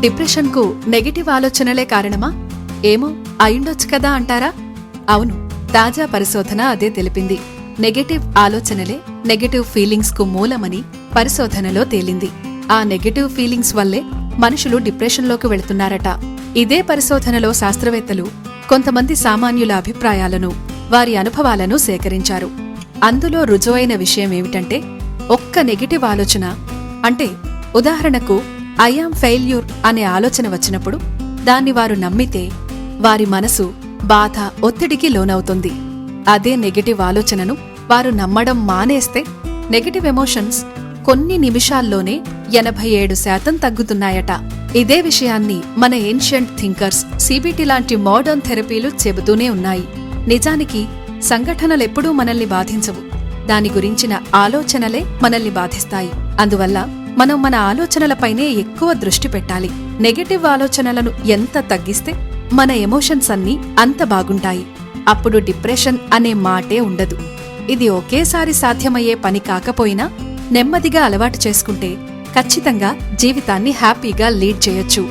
డిప్రెషన్కు negative ఆలోచనలే కారణమా? ఏమో అయిండొచ్చు కదా అంటారా? అవును తాజా పరిశోధన అదే తెలిపింది. నెగటివ్ ఆలోచనలే నెగటివ్ ఫీలింగ్స్కు మూలమని పరిశోధనలో తేలింది. ఆ నెగటివ్ ఫీలింగ్స్ వల్లే మనుషులు డిప్రెషన్లోకి వెళుతున్నారట. ఇదే పరిశోధనలో శాస్త్రవేత్తలు కొంతమంది సామాన్యుల అభిప్రాయాలను వారి అనుభవాలను సేకరించారు. అందులో రుజువైన విషయం ఏమిటంటే ఒక్క నెగిటివ్ ఆలోచన అంటే ఉదాహరణకు ఐఆమ్ ఫెయిల్యూర్ అనే ఆలోచన వచ్చినప్పుడు దాన్ని వారు నమ్మితే వారి మనసు బాధ ఒత్తిడికి లోనవుతుంది. అదే నెగటివ్ ఆలోచనను వారు నమ్మడం మానేస్తే నెగటివ్ ఎమోషన్స్ కొన్ని నిమిషాల్లోనే ఎనభై ఏడు శాతం తగ్గుతున్నాయట. ఇదే విషయాన్ని మన ఏన్షియంట్ థింకర్స్ సిబిటి లాంటి మోడర్న్ థెరపీలు చెబుతూనే ఉన్నాయి. నిజానికి సంఘటనలెప్పుడూ మనల్ని బాధించవు. దాని గురించిన ఆలోచనలే మనల్ని బాధిస్తాయి. అందువల్ల మనం మన ఆలోచనలపైనే ఎక్కువ దృష్టి పెట్టాలి. నెగటివ్ ఆలోచనలను ఎంత తగ్గిస్తే మన ఎమోషన్స్ అన్నీ అంత బాగుంటాయి. అప్పుడు డిప్రెషన్ అనే మాటే ఉండదు. ఇది ఒకేసారి సాధ్యమయ్యే పని కాకపోయినా నెమ్మదిగా అలవాటు చేసుకుంటే ఖచ్చితంగా జీవితాన్ని హ్యాపీగా లీడ్ చేయొచ్చు.